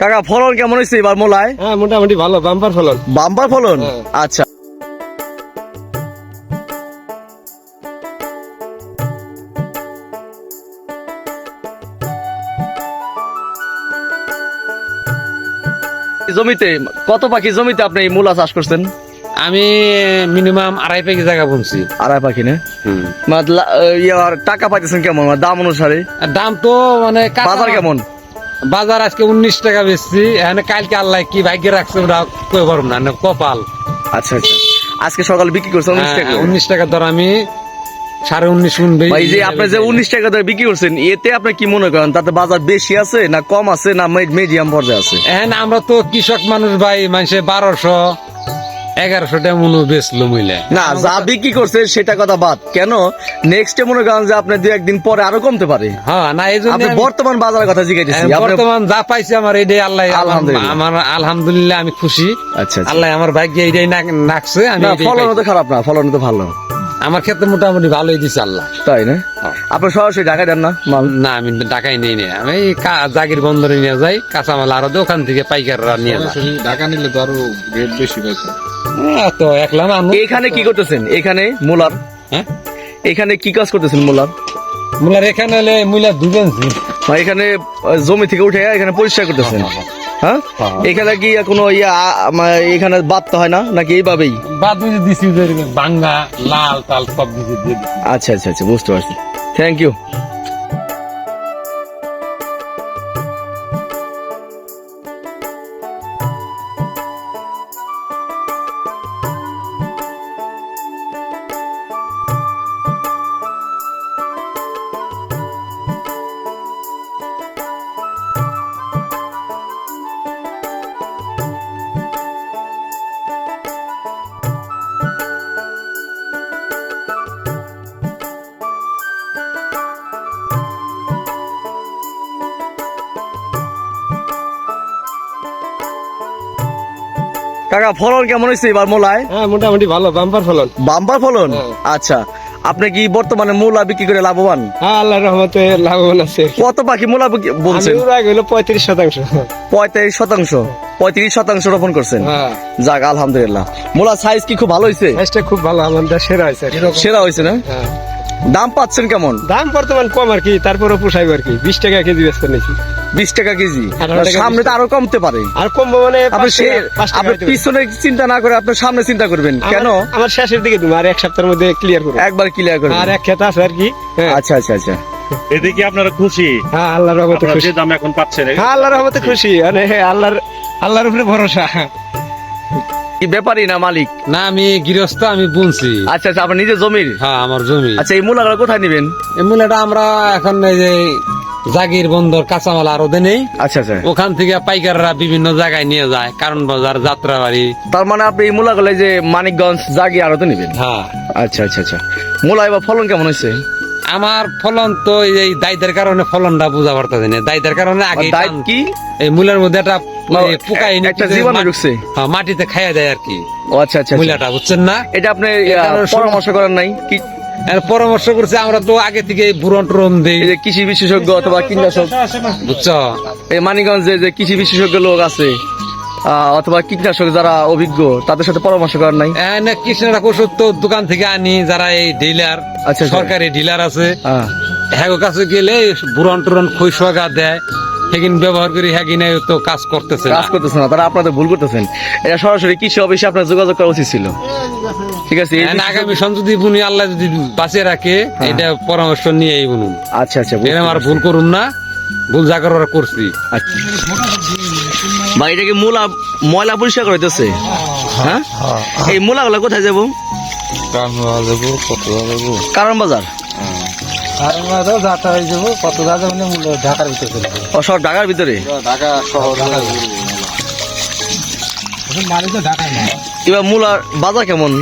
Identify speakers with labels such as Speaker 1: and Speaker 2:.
Speaker 1: কাকা ফলন কেমন হয়েছে এবার মোলায়?
Speaker 2: হ্যাঁ মোটামুটি ভালো বাম্পার ফলন।
Speaker 1: বাম্পার ফলন?
Speaker 2: হ্যাঁ।
Speaker 1: আচ্ছা। জমিতে কত পাখি জমিতে আপনি এই মূলা চাষ করছেন?
Speaker 2: আমি মিনিমাম আড়াই পেকে জায়গা বুনছি।
Speaker 1: আড়াই পাখি না? ইয়ার টাকা পাইতেছেন কেমন? মানে দাম অনুসারে।
Speaker 2: দাম তো মানে
Speaker 1: বাজার কেমন?
Speaker 2: বাজার আজকে উনিশ টাকা বেচছি। এখানে কালকে আল্লাহ কি ভাগ্যে রাখছে ওরা কই পারব না কপাল।
Speaker 1: আচ্ছা আচ্ছা। আজকে সকাল বিক্রি করছে উনিশ টাকা
Speaker 2: উনিশ টাকা ধর আমি সাড়ে উনিশ শুনবে
Speaker 1: ভাই যে আপনি যে উনিশ টাকা ধরে বিক্রি করছেন এতে আপনি কি মনে করেন? তাতে বাজার বেশি আছে না কম আছে না মিডিয়াম পর্যায়ে আছে?
Speaker 2: হ্যাঁ আমরা তো কৃষক মানুষ ভাই মানুষে বারোশো। এগারোশো টাকা মনে বেচলো মিলে
Speaker 1: না যা বিক্রি করছে সেটা কথা বাদ। কেন? নেক্সট মনে করেন যে আপনি দু একদিন পরে আরও কমতে পারে।
Speaker 2: হ্যাঁ না এই জন্য
Speaker 1: বর্তমান বাজারের কথা জিজ্ঞাসা
Speaker 2: বর্তমান যা পাইছি আমার এটাই আল্লাহ
Speaker 1: আলহামদুলিল্লাহ।
Speaker 2: আমার আলহামদুলিল্লাহ আমি খুশি।
Speaker 1: আচ্ছা আচ্ছা।
Speaker 2: আল্লাহ আমার ভাগ্যে এইটাই নাকছে আমি
Speaker 1: ফলন তো খারাপ না ফলন তো ভালো।
Speaker 2: আমার ক্ষেত্রে মোটামুটি ভালোই দিছে আল্লাহ।
Speaker 1: তাই না?
Speaker 2: হ্যাঁ।
Speaker 1: আপনি সরাসরি ঢাকায় দেন না মাল?
Speaker 2: না আমি ঢাকায় নেই নে। আমি কা- জাগির বন্দরে নিয়ে যাই কাঁচামাল আরও ওখান থেকে পাইকাররা নিয়ে যায়।
Speaker 3: ঢাকা নিলে তো আরও রেট বেশি পাইছে
Speaker 2: হ্যাঁ, তো একলাম আমি
Speaker 1: এখানে কি করতেছেন? এখানে মুলার?
Speaker 2: হ্যাঁ?
Speaker 1: এখানে কি কাজ করতেছেন মুলার?
Speaker 2: মুলার এখানে হলে মুলা
Speaker 1: মানে এখানে জমি থেকে উঠে এখানে পরিষ্কার করতেছেন। হ্যাঁ?
Speaker 2: হ্যাঁ।
Speaker 1: এখানে কি কোনো ইয়া এখানে বাদতে হয় না? নাকি এইভাবেই?
Speaker 2: বাদ বুঝে দিছি যে বাঙ্গা লাল টাল সব দিছি।
Speaker 1: আচ্ছা আচ্ছা আচ্ছা বুঝতে পারছি। থ্যাংক ইউ কাকা ফলন কেমন হয়েছে এবার মোলায়?
Speaker 2: হ্যাঁ মোটামুটি ভালো বাম্পার ফলন।
Speaker 1: বাম্পার ফলন?
Speaker 2: হ্যাঁ।
Speaker 1: আচ্ছা আপনি কি বর্তমানে মূলা বিক্রি করে লাভবান?
Speaker 2: হ্যাঁ আল্লাহ রহমতে লাভবান আছে।
Speaker 1: কত পাখি মূলা বলছেন?
Speaker 2: গেল পঁয়ত্রিশ শতাংশ।
Speaker 1: পঁয়ত্রিশ শতাংশ? পঁয়ত্রিশ শতাংশ রোপণ করছেন?
Speaker 2: হ্যাঁ।
Speaker 1: যাক আলহামদুলিল্লাহ। মূলা সাইজ কি খুব ভালো হয়েছে?
Speaker 2: সাইজটা খুব ভালো আমাদের সেরা হয়েছে।
Speaker 1: সেরা হয়েছে না?
Speaker 2: হ্যাঁ।
Speaker 1: দাম পাচ্ছেন কেমন?
Speaker 2: দাম বর্তমান কম আর কি তারপরে পোষাইব আর কি। বিশ টাকা কেজি বেচতে নিয়েছি।
Speaker 1: বিশ টাকা কেজি। সামনে তো আরও কমতে পারে।
Speaker 2: আর কমবো মানে
Speaker 1: আপনি। পিছনে চিন্তা না করে আপনার সামনে চিন্তা করবেন। কেন?
Speaker 2: আমার শেষের দিকে তুমি আর এক সপ্তাহের মধ্যে ক্লিয়ার করব
Speaker 1: একবার ক্লিয়ার করবেন।
Speaker 2: আর এক খেত আছে আর কি। হ্যাঁ।
Speaker 1: আচ্ছা আচ্ছা আচ্ছা।
Speaker 4: এতে কি আপনারা খুশি?
Speaker 2: হ্যাঁ আল্লাহর রহমতে খুশি।
Speaker 4: দাম এখন পাচ্ছেন
Speaker 2: হ্যাঁ আল্লাহর রহমতে খুশি। মানে আল্লাহর আল্লাহর উপরে ভরসা।
Speaker 1: কি ব্যাপারই না মালিক?
Speaker 2: না আমি গৃহস্থ আমি বুনছি।
Speaker 1: আচ্ছা আচ্ছা আপনার নিজের জমির?
Speaker 2: হ্যাঁ আমার জমি।
Speaker 1: আচ্ছা এই মূলাগুলো কোথায় নেবেন?
Speaker 2: এই মূলাটা আমরা এখন এই যে জাগির বন্দর কাঁচামাল আরও নেই।
Speaker 1: আচ্ছা আচ্ছা।
Speaker 2: ওখান থেকে পাইকাররা বিভিন্ন জায়গায় নিয়ে যায় কারণ বাজার যাত্রাবাড়ি।
Speaker 1: তার মানে আপনি মূলা এই যে মানিকগঞ্জ জাগি আরও নেবেন?
Speaker 2: হ্যাঁ।
Speaker 1: আচ্ছা আচ্ছা আচ্ছা। মূলা এবার ফলন কেমন হয়েছে?
Speaker 2: আমার ফলন তো এই দায়িত্বের কারণে ফলনটা বোঝা পারতেছে না। দায়িত্বের কারণে আগে
Speaker 1: কি?
Speaker 2: এই মূলের মধ্যে একটা পোকা এনে
Speaker 1: একটা জীবাণু ঢুকছে।
Speaker 2: হ্যাঁ, মাটিতে খাইয়া দেয় আর কি।
Speaker 1: ও আচ্ছা আচ্ছা আচ্ছা।
Speaker 2: মূলাটা বুঝছেন না?
Speaker 1: এটা আপনি পরামর্শ করেন নাই? কি
Speaker 2: পরামর্শ করছে আমরা তো আগে থেকে বুরন টুরন দিই।
Speaker 1: যে কৃষি বিশেষজ্ঞ অথবা কীটনাশক
Speaker 2: বুঝছ?
Speaker 1: এই মানিকগঞ্জে যে কৃষি বিশেষজ্ঞ লোক আছে অথবা কীটনাশক যারা অভিজ্ঞ তাদের সাথে পরামর্শ করেন নাই?
Speaker 2: এনে কৃষ্ণরা ওষুধ তো দোকান থেকে আনি যারা এই ডিলার
Speaker 1: আচ্ছা, আচ্ছা।
Speaker 2: সরকারি ডিলার আছে।
Speaker 1: হ্যাঁ।
Speaker 2: হ্যাঁ কাছে গেলে বুরন টুরন খৈশগা দেয়। সেদিন ব্যবহার করি হ্যাঁ তো কাজ করতেছে
Speaker 1: কাজ করতেছেন না তারা আপনাদের ভুল করতেছেন। এটা সরাসরি কৃষি অফিসে আপনার যোগাযোগ করা উচিত ছিল। ঠিক আছে
Speaker 2: আগামী সন বুনি আল্লাহ যদি বাঁচিয়ে রাখে এটা পরামর্শ নিয়ে এই বুনুন
Speaker 1: আচ্ছা আচ্ছা
Speaker 2: এরকম আর ভুল করুন না ভুল যা করছি।
Speaker 1: আচ্ছা। ভাই এটাকে মূলা ময়লা পরিষ্কার করতেছে হ্যাঁ? এই মূলাগুলো কোথায় যাব?
Speaker 3: যাব কত যাব।
Speaker 1: কারণ বাজার?
Speaker 2: যাতা হয়ে যাব কত দাদা মানে ঢাকার ভিতরে চলে যাব।
Speaker 1: ও সব ঢাকার ভিতরে?
Speaker 3: ঢাকা শহর।
Speaker 2: মারি তো ঢাকায় না
Speaker 1: এবার মূলার বাজার কেমন?